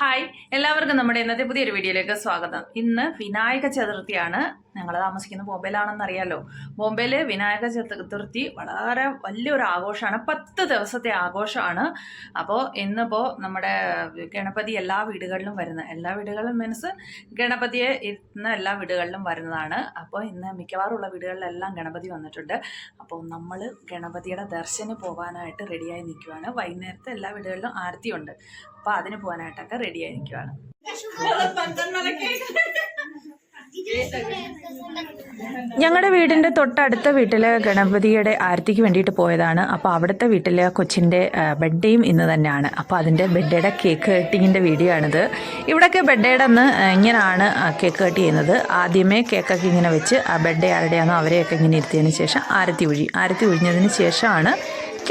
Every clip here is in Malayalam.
ഹായ് എല്ലാവർക്കും നമ്മുടെ ഇന്നത്തെ പുതിയൊരു വീഡിയോയിലേക്ക് സ്വാഗതം. ഇന്ന് വിനായക ചതുർത്ഥിയാണ്. ഞങ്ങൾ താമസിക്കുന്ന ബോംബെയിലാണെന്ന് അറിയാലോ ബോംബെയിൽ വിനായക ചതുർത്ഥി വളരെ വലിയൊരു ആഘോഷമാണ്. പത്ത് ദിവസത്തെ ആഘോഷമാണ്. അപ്പോൾ ഇന്നിപ്പോൾ നമ്മുടെ ഗണപതി എല്ലാ വീടുകളിലും വരുന്ന എല്ലാ വീടുകളിലും മീൻസ് ഗണപതിയെ ഇരുന്ന എല്ലാ വീടുകളിലും വരുന്നതാണ്. അപ്പോൾ ഇന്ന് മിക്കവാറും മിക്കവാറുള്ള വീടുകളിലെല്ലാം ഗണപതി വന്നിട്ടുണ്ട്. അപ്പോൾ നമ്മൾ ഗണപതിയുടെ ദർശനം പോകാനായിട്ട് റെഡിയായി നിൽക്കുവാണ് വൈകുന്നേരത്തെ എല്ലാ വീടുകളിലും ആരത്തിയുണ്ട് അപ്പോൾ അതിന് പോകാനായിട്ടൊക്കെ റെഡി ആയിരിക്കുവാണ്. ഞങ്ങളുടെ വീടിന്റെ തൊട്ടടുത്ത വീട്ടിലെ ഗണപതിയുടെ ആരത്തിക്ക് വേണ്ടിയിട്ട് പോയതാണ്. അപ്പോൾ അവിടുത്തെ വീട്ടിലെ കൊച്ചിന്റെ ബർത്ത്ഡേയും ഇന്ന് തന്നെയാണ്. അപ്പോൾ അതിന്റെ ബർത്ത്ഡേയുടെ കേക്ക് കട്ടിങ്ങിന്റെ വീഡിയോ ആണിത്. ഇവിടെയൊക്കെ ബർത്ത്ഡേയുടെ അന്ന് ഇങ്ങനെയാണ് കേക്ക് കട്ട് ചെയ്യുന്നത്. ആദ്യമേ കേക്കൊക്കെ ഇങ്ങനെ വെച്ച് ആ ബർത്ത്ഡേ ആരുടെയാണോ അവരെയൊക്കെ ഇങ്ങനെ ഇരുത്തിയതിന് ശേഷം ആരത്തി ഒഴി ആരത്തി ഒഴിഞ്ഞതിന് ശേഷമാണ്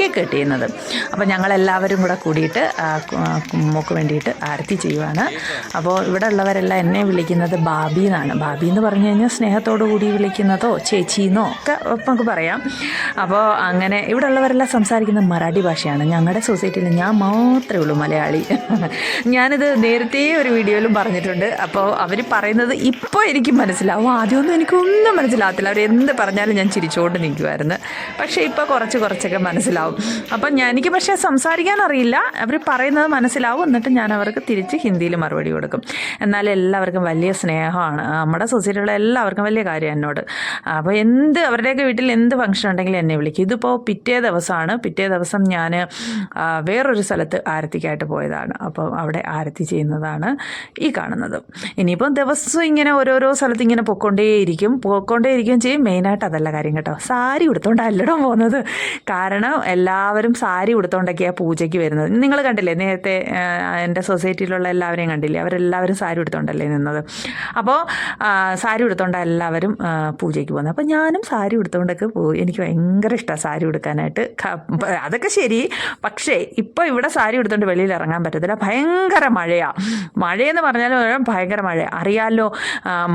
കേക്ക് കട്ട് ചെയ്യുന്നത് അപ്പോൾ ഞങ്ങളെല്ലാവരും കൂടെ കൂടിയിട്ട് മോക്ക് വേണ്ടിയിട്ട് ആരത്തി ചെയ്യുവാണ്. അപ്പോൾ ഇവിടെ ഉള്ളവരെല്ലാം എന്നെ വിളിക്കുന്നത് ബാബി എന്നാണ്. ബാബി എന്ന് പറഞ്ഞു കഴിഞ്ഞാൽ സ്നേഹത്തോടു കൂടി വിളിക്കുന്നതോ ചേച്ചിന്നോ ഒക്കെ നമുക്ക് പറയാം. അപ്പോൾ അങ്ങനെ ഇവിടെ ഉള്ളവരെല്ലാം സംസാരിക്കുന്നത് മറാഠി ഭാഷയാണ്. ഞങ്ങളുടെ സൊസൈറ്റിയിൽ ഞാൻ മാത്രമേ ഉള്ളൂ മലയാളി. ഞാനിത് നേരത്തെ ഒരു വീഡിയോയിലും പറഞ്ഞിട്ടുണ്ട്. അപ്പോൾ അവർ പറയുന്നത് ഇപ്പോൾ എനിക്ക് മനസ്സിലാവും. ആദ്യമൊന്നും എനിക്കൊന്നും മനസ്സിലാകത്തില്ല. അവർ എന്ത് പറഞ്ഞാലും ഞാൻ ചിരിച്ചുകൊണ്ട് നിൽക്കുമായിരുന്നു പക്ഷേ ഇപ്പോൾ കുറച്ച് കുറച്ചൊക്കെ മനസ്സിലാവും. അപ്പം ഞാൻ എനിക്ക് പക്ഷേ സംസാരിക്കാൻ അറിയില്ല. അവർ പറയുന്നത് മനസ്സിലാവും. എന്നിട്ട് ഞാൻ അവർക്ക് തിരിച്ച് ഹിന്ദിയിൽ മറുപടി കൊടുക്കും. എന്നാൽ എല്ലാവർക്കും വലിയ സ്നേഹമാണ്. നമ്മുടെ സൊസൈറ്റിയിലുള്ള എല്ലാവർക്കും വലിയ കാര്യം എന്നോട്. അപ്പോൾ എന്ത് അവരുടെയൊക്കെ വീട്ടിൽ എന്ത് ഫംഗ്ഷൻ ഉണ്ടെങ്കിലും എന്നെ വിളിക്കും. ഇതിപ്പോൾ പിറ്റേ ദിവസമാണ്. പിറ്റേ ദിവസം ഞാൻ വേറൊരു സ്ഥലത്ത് ആരത്തിക്കായിട്ട് പോയതാണ്. അപ്പോൾ അവിടെ ആരത്തി ചെയ്യുന്നതാണ് ഈ കാണുന്നത്. ഇനിയിപ്പം ദിവസം ഇങ്ങനെ ഓരോരോ സ്ഥലത്ത് ഇങ്ങനെ പൊക്കോണ്ടേയിരിക്കും പോയിക്കൊണ്ടേയിരിക്കുകയും ചെയ്യും. മെയിനായിട്ട് അതല്ല കാര്യം കേട്ടോ. സാരി ഉടുത്തോണ്ടല്ലടോ പോകുന്നത്. കാരണം എല്ലാവരും സാരി ഉടുത്തോണ്ടൊക്കെയാണ് പൂജയ്ക്ക് വരുന്നത്. നിങ്ങൾ കണ്ടില്ലേ നേരത്തെ എന്റെ സൊസൈറ്റിയിലുള്ള എല്ലാവരെയും കണ്ടില്ലേ? അവരെല്ലാവരും സാരി ഉടുത്തോണ്ടല്ലേ നിന്നത്? അപ്പോൾ സാരി ഉടുത്തോണ്ട എല്ലാവരും പൂജയ്ക്ക് പോകുന്നത്. അപ്പോൾ ഞാനും സാരി ഉടുത്തോണ്ടൊക്കെ പോയി എനിക്ക് ഭയങ്കര ഇഷ്ടമാണ് സാരി ഉടുക്കാനായിട്ട്. അതൊക്കെ ശരി. പക്ഷേ ഇപ്പോൾ ഇവിടെ സാരി ഉടുത്തോണ്ട് വെളിയിൽ ഇറങ്ങാൻ പറ്റത്തില്ല. ഭയങ്കര മഴയാണ് മഴയെന്ന് പറഞ്ഞാൽ ഭയങ്കര മഴ അറിയാമല്ലോ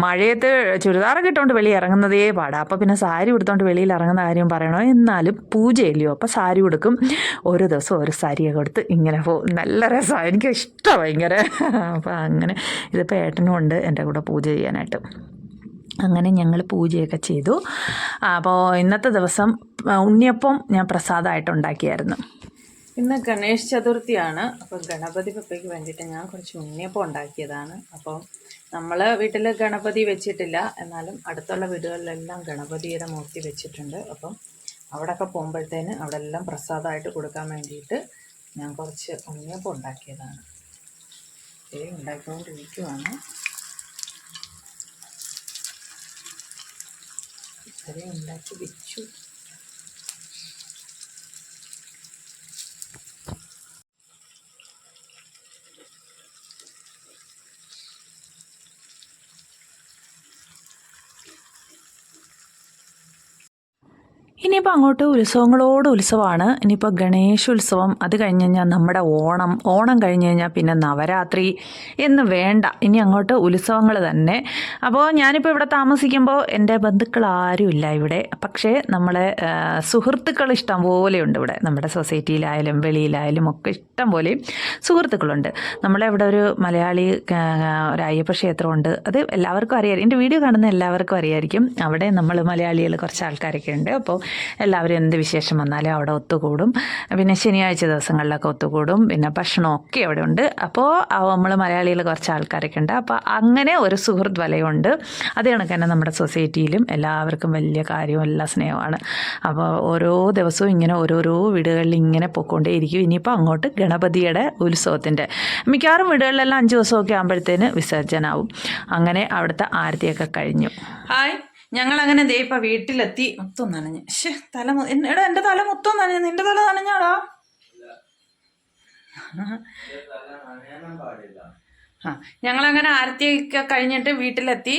മഴയത്ത് ചുരിദാറൊക്കെ ഇട്ടുകൊണ്ട് വെളിയിൽ ഇറങ്ങുന്നതേ പാടാം. അപ്പോൾ പിന്നെ സാരി ഉടുത്തോണ്ട് വെളിയിൽ ഇറങ്ങുന്ന കാര്യം പറയണോ? എന്നാലും പൂജയില്ലയോ. അപ്പോൾ സാരി കൊടുക്കും ഓരോ ദിവസം ഓരോ സാരിയൊക്കെ കൊടുത്ത് ഇങ്ങനെ പോകും നല്ല രസമാണ് എനിക്ക് ഇഷ്ടമാണ് ഭയങ്കര. അപ്പോൾ അങ്ങനെ ഇതിപ്പോൾ ഏട്ടനും ഉണ്ട് എന്റെ കൂടെ പൂജ ചെയ്യാനായിട്ട്. അങ്ങനെ ഞങ്ങൾ പൂജയൊക്കെ ചെയ്തു. അപ്പോൾ ഇന്നത്തെ ദിവസം ഉണ്ണിയപ്പം ഞാൻ പ്രസാദമായിട്ട് ഉണ്ടാക്കിയായിരുന്നു. ഇന്ന് ഗണേഷ് ചതുർത്ഥിയാണ്. അപ്പോൾ ഗണപതി പപ്പയ്ക്ക് വേണ്ടിയിട്ട് ഞാൻ കുറച്ച് ഉണ്ണിയപ്പം ഉണ്ടാക്കിയതാണ്. അപ്പോൾ നമ്മൾ വീട്ടിൽ ഗണപതി വെച്ചിട്ടില്ല. എന്നാലും അടുത്തുള്ള വീടുകളിലെല്ലാം ഗണപതിയുടെ മൂർത്തി വെച്ചിട്ടുണ്ട്. അപ്പം അവിടെയൊക്കെ പോകുമ്പോഴത്തേന് അവിടെ എല്ലാം പ്രസാദമായിട്ട് കൊടുക്കാൻ വേണ്ടിയിട്ട് ഞാൻ കുറച്ച് ഉണ്ണിയപ്പം ഉണ്ടാക്കിയതാണ്. ഇത് ഉണ്ടാക്കിക്കൊണ്ടിരിക്കുവാണ്. ഇത്രയും ഉണ്ടാക്കി വെച്ചു. ഇനിയിപ്പോൾ അങ്ങോട്ട് ഉത്സവങ്ങളോട് ഉത്സവമാണ് ഇനിയിപ്പോൾ ഗണേശോത്സവം അത് കഴിഞ്ഞ് കഴിഞ്ഞാൽ നമ്മുടെ ഓണം. ഓണം കഴിഞ്ഞ് കഴിഞ്ഞാൽ പിന്നെ നവരാത്രി എന്ന് വേണ്ട. ഇനി അങ്ങോട്ട് ഉത്സവങ്ങൾ തന്നെ. അപ്പോൾ ഞാനിപ്പോൾ ഇവിടെ താമസിക്കുമ്പോൾ എന്റെ ബന്ധുക്കൾ ആരും ഇല്ല ഇവിടെ. പക്ഷേ നമ്മളെ സുഹൃത്തുക്കൾ ഇഷ്ടം പോലെയുണ്ട് ഇവിടെ. നമ്മുടെ സൊസൈറ്റിയിലായാലും വെളിയിലായാലും ഒക്കെ ഇഷ്ടം പോലെയും സുഹൃത്തുക്കളുണ്ട്. നമ്മളെ ഇവിടെ ഒരു മലയാളി ഒരു അയ്യപ്പ ക്ഷേത്രമുണ്ട്. അത് എല്ലാവർക്കും അറിയാം എന്റെ വീഡിയോ കാണുന്ന എല്ലാവർക്കും അറിയായിരിക്കും. അവിടെ നമ്മൾ മലയാളികൾ കുറച്ച് ആൾക്കാരൊക്കെ ഉണ്ട്. അപ്പോൾ എല്ലാവരും എന്ത് വിശേഷം വന്നാലും അവിടെ ഒത്തുകൂടും. പിന്നെ ശനിയാഴ്ച ദിവസങ്ങളിലൊക്കെ ഒത്തുകൂടും. പിന്നെ ഭക്ഷണമൊക്കെ അവിടെ ഉണ്ട് അപ്പോൾ നമ്മൾ മലയാളികൾ കുറച്ച് ആൾക്കാരൊക്കെ ഉണ്ട്. അപ്പോൾ അങ്ങനെ ഒരു സുഹൃത്ത് വലയുണ്ട്. അത് കണക്ക് തന്നെ നമ്മുടെ സൊസൈറ്റിയിലും എല്ലാവർക്കും വലിയ കാര്യവും എല്ലാ സ്നേഹമാണ് അപ്പോൾ ഓരോ ദിവസവും ഇങ്ങനെ ഓരോരോ വീടുകളിൽ ഇങ്ങനെ പൊയ്ക്കൊണ്ടേയിരിക്കും. ഇനിയിപ്പോൾ അങ്ങോട്ട് ഗണപതിയുടെ ഉത്സവത്തിന്റെ മിക്കവാറും വീടുകളിലെല്ലാം അഞ്ച് ദിവസമൊക്കെ ആകുമ്പോഴത്തേന് വിസർജനാവും അങ്ങനെ അവിടുത്തെ ആരതിയൊക്കെ കഴിഞ്ഞു. ഹായ്. ഞങ്ങൾ അങ്ങനെ ദേ ഇപ്പം വീട്ടിലെത്തി. മൊത്തം നനഞ്ഞ്. ശേ തല എടാ എന്റെ തല മൊത്തം നനഞ്ഞു. നിന്റെ തല നനഞ്ഞാടാ. ആ ഞങ്ങളങ്ങനെ ആരത്തിയൊക്കെ കഴിഞ്ഞിട്ട് വീട്ടിലെത്തി.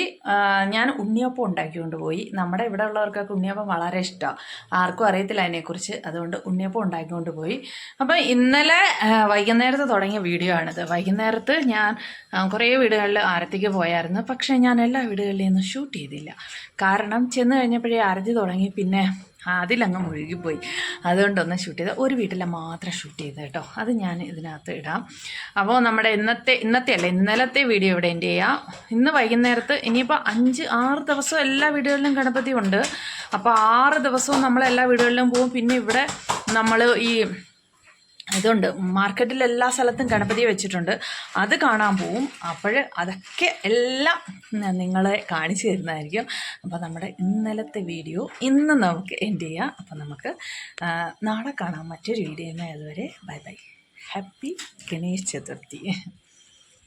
ഞാൻ ഉണ്ണിയപ്പം ഉണ്ടാക്കിക്കൊണ്ട് പോയി. നമ്മുടെ ഇവിടെ ഉള്ളവർക്കൊക്കെ ഉണ്ണിയപ്പം വളരെ ഇഷ്ടമാണ് ആർക്കും അറിയത്തില്ല അതിനെക്കുറിച്ച്. അതുകൊണ്ട് ഉണ്ണിയപ്പം ഉണ്ടാക്കിക്കൊണ്ട് പോയി. അപ്പം ഇന്നലെ വൈകുന്നേരത്ത് തുടങ്ങിയ വീഡിയോ ആണിത്. വൈകുന്നേരത്ത് ഞാൻ കുറേ വീടുകളിൽ ആരത്തിക്ക് പോയായിരുന്നു. പക്ഷേ ഞാൻ എല്ലാ വീടുകളിലും ഒന്നും ഷൂട്ട് ചെയ്തില്ല. കാരണം ചെന്ന് കഴിഞ്ഞപ്പോഴേ ആരതി തുടങ്ങി. പിന്നെ അതിലങ്ങ് മുഴുകിപ്പോയി. അതുകൊണ്ടൊന്ന് ഷൂട്ട് ചെയ്ത് ഒരു വീട്ടിലെ മാത്രം ഷൂട്ട് ചെയ്ത് കേട്ടോ. അത് ഞാൻ ഇതിനകത്ത് ഇടാം. അപ്പോൾ നമ്മുടെ ഇന്നത്തെ ഇന്നത്തെ അല്ല ഇന്നലത്തെ വീഡിയോ ഇവിടെ എന്റെ ചെയ്യാം. ഇന്ന് വൈകുന്നേരത്ത് ഇനിയിപ്പോൾ അഞ്ച് ആറ് ദിവസം എല്ലാ വീടുകളിലും ഗണപതി ഉണ്ട്. അപ്പോൾ ആറ് ദിവസവും നമ്മൾ എല്ലാ വീടുകളിലും പോകും പിന്നെ ഇവിടെ നമ്മൾ ഈ ഇതുണ്ട് മാർക്കറ്റിൽ എല്ലാ സ്ഥലത്തും ഗണപതി വെച്ചിട്ടുണ്ട്. അത് കാണാൻ പോവും. അപ്പോൾ അതൊക്കെ എല്ലാം നിങ്ങളെ കാണിച്ചു തരുന്നതായിരിക്കും. അപ്പോൾ നമ്മുടെ ഇന്നലത്തെ വീഡിയോ ഇന്ന് നമുക്ക് എൻഡ് ചെയ്യാം. അപ്പോൾ നമുക്ക് നാളെ കാണാം മറ്റൊരു വീഡിയോയുമായി അതുവരെ bye bye. Happy Ganesh Chaturthi.